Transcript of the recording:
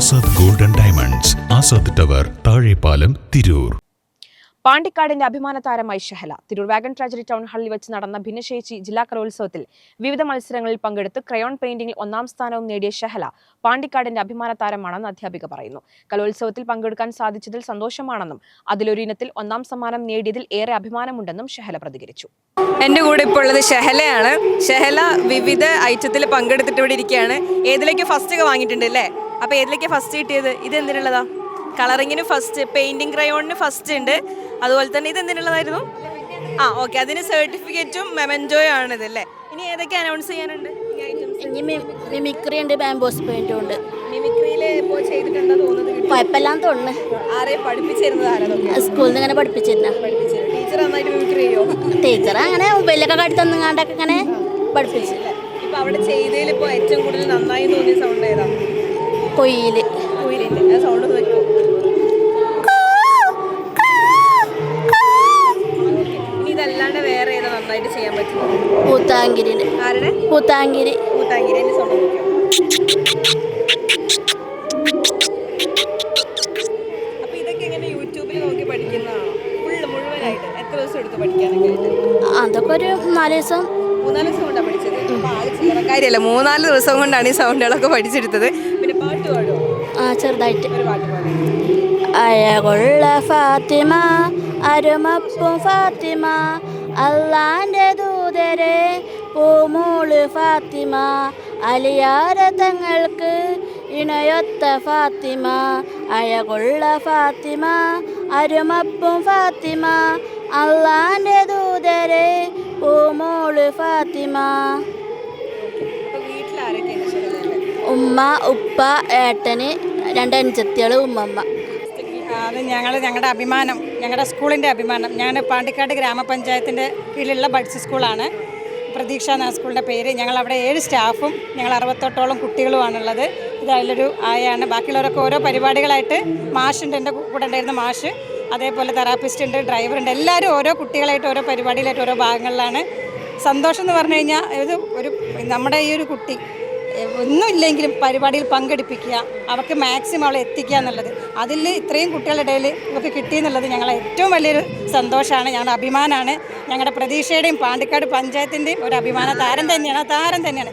Azad golden diamonds Azad tower Thazhepalam Tirur. പാണ്ടിക്കാടിന്റെ അഭിമാന താരമായി Shahala. Tirur wagon tragedy town ഹാളിൽ വെച്ച് നടന്ന ഭിന്നശേഷി ജില്ലാ കലോത്സവത്തിൽ വിവിധ മത്സരങ്ങളിൽ പങ്കെടുത്ത് ക്രയോൺ പെയിന്റിംഗിൽ ഒന്നാം സ്ഥാനവും നേടിയ ഷഹല പാണ്ടിക്കാടിന്റെ അഭിമാന താരമാണെന്ന് അധ്യാപിക പറയുന്നു. കലോത്സവത്തിൽ പങ്കെടുക്കാൻ സാധിച്ചതിൽ സന്തോഷമാണെന്നും അതിലൊരു ഇനത്തിൽ ഒന്നാം സമ്മാനം നേടിയതിൽ ഏറെ അഭിമാനമുണ്ടെന്നും ഷഹല പ്രതികരിച്ചു. എന്റെ കൂടെ ഇപ്പോൾ ഉള്ളത് ഷഹലയാണ്. ഷഹല വിവിധ ഐറ്റത്തിൽ പങ്കെടുത്തിട്ട് ഇവിടെ ഇരിക്കുകയാണ്. ഏതിലേക്ക് ഫസ്റ്റ് ഒക്കെ വാങ്ങിയിട്ടുണ്ട് അല്ലേ? അപ്പോൾ ഏതിലേക്ക് ഫസ്റ്റ് കിട്ടിയത്? ഇത് എന്തിനുള്ളതാ? കളറിങ്ങിന് ഫസ്റ്റ് പെയിന്റിങ് ക്രയോണിന് ഫസ്റ്റ് ഉണ്ട്. അതുപോലെ തന്നെ ഇത് എന്തിനുള്ളതായിരുന്നു? ആ ഓക്കെ അതിന് സർട്ടിഫിക്കറ്റും മെമന്റോയും ആണ് ഇത് അല്ലേ? ഇനി ഏതൊക്കെ അനൗൺസ് ചെയ്യാനുണ്ട്? മിമിക്രി ഉണ്ട് ബാംബോസ് പെയിന്റും ഉണ്ട്. മിമിക്രിയിൽ ഇപ്പോൾ ചെയ്തിട്ടുണ്ടോ തോന്നുന്നത് തോന്നുന്നു. സ്കൂളിൽ നിന്ന് ഇങ്ങനെ പഠിപ്പിച്ചിരുന്ന. ടീച്ചർ നന്നായിട്ട് മിമിക്രി ചെയ്യോ? ടീച്ചർ അങ്ങനെ മൊബൈലൊക്കെ കാട്ടി തന്നുങ്ങാണ്ടൊക്കെ ഇങ്ങനെ പഠിപ്പിച്ചു. ഇപ്പൊ അവിടെ ചെയ്തതിൽ ഇപ്പോൾ ഏറ്റവും കൂടുതൽ നന്നായി തോന്നിയ സൗണ്ട് ഏതാ? ആ സൗണ്ട് ഇനി ഇതല്ലാണ്ട് വേറെ ഏതാ നന്നായിട്ട് ചെയ്യാൻ പറ്റും ആരുടെ? പൂത്താങ്കിരി സൗണ്ട് അപ്പോൾ ഇതൊക്കെ എങ്ങനെ യൂട്യൂബിൽ നോക്കി പഠിക്കുന്നതാണോ? ഫുള്ള് മുഴുവനായിട്ട് എത്ര ദിവസം എടുത്ത് പഠിക്കാനൊക്കെ അതൊക്കെ ഒരു നാല് ദിവസം. മൂന്നാൽ ദിവസം കൊണ്ടാണ് പഠിച്ചത്? കാര്യല്ല ചില്ലറക്കാരിയല്ല മൂന്നാൽ ദിവസം കൊണ്ടാണ് ഈ സൗണ്ടുകളൊക്കെ പഠിച്ചെടുത്തത്. ആ ചെറുതായിട്ട്. അഴകുള്ള ഫാത്തിമ അരുമപ്പും ഫാത്തിമ അള്ളാന്റെ ദൂതരെ പൂമൂൾ ഫാത്തിമ അലിയാര തങ്ങൾക്ക് ഇണയൊത്ത ഫാത്തിമ അയകൊള്ള ഫാത്തിമ അരുമപ്പും ഫാത്തിമ അള്ളാന്റെ ദൂതരെ പൂമൂൾ ഫാത്തിമ. ഉമ്മ ഉപ്പ ഏട്ടന് രണ്ട് അനുജത്തികൾ ഉമ്മമ്മ. അത് ഞങ്ങൾ ഞങ്ങളുടെ അഭിമാനം ഞങ്ങളുടെ സ്കൂളിന്റെ അഭിമാനം. ഞങ്ങളുടെ പാണ്ടിക്കാട് ഗ്രാമപഞ്ചായത്തിന്റെ കീഴിലുള്ള ബഡ്സ് സ്കൂളാണ്. പ്രതീക്ഷ എന്ന സ്കൂളിന്റെ പേര്. ഞങ്ങൾ അവിടെ ഏഴ് സ്റ്റാഫും ഞങ്ങൾ അറുപത്തെട്ടോളം കുട്ടികളുമാണുള്ളത്. ഇത് അതിലൊരു ആയാണ്. ബാക്കിയുള്ളവരൊക്കെ ഓരോ പരിപാടികളായിട്ട് മാഷുണ്ട് എന്റെ കൂടെ ഉണ്ടായിരുന്ന മാഷ്. അതേപോലെ തെറാപ്പിസ്റ്റ് ഉണ്ട് ഡ്രൈവർ ഉണ്ട് എല്ലാവരും ഓരോ കുട്ടികളായിട്ട് ഓരോ പരിപാടിയിലായിട്ട് ഓരോ ഭാഗങ്ങളിലാണ്. സന്തോഷം എന്ന് പറഞ്ഞു കഴിഞ്ഞാൽ ഇത് ഒരു നമ്മുടെ ഈ ഒരു കുട്ടി ഒന്നുമില്ലെങ്കിലും പരിപാടിയിൽ പങ്കെടുപ്പിക്കുക അവർക്ക് മാക്സിമം അവളെ എത്തിക്കുക എന്നുള്ളത്. അതിൽ ഇത്രയും കുട്ടികളുടെ ഇടയിൽ ഇവർക്ക് കിട്ടിയെന്നുള്ളത് ഞങ്ങളെ ഏറ്റവും വലിയൊരു സന്തോഷമാണ്. ഞങ്ങളുടെ അഭിമാനമാണ്. ഞങ്ങളുടെ പ്രതീക്ഷയുടെയും പാണ്ടിക്കാട് പഞ്ചായത്തിന്റെയും ഒരു അഭിമാന താരം തന്നെയാണ്. താരം തന്നെയാണ്.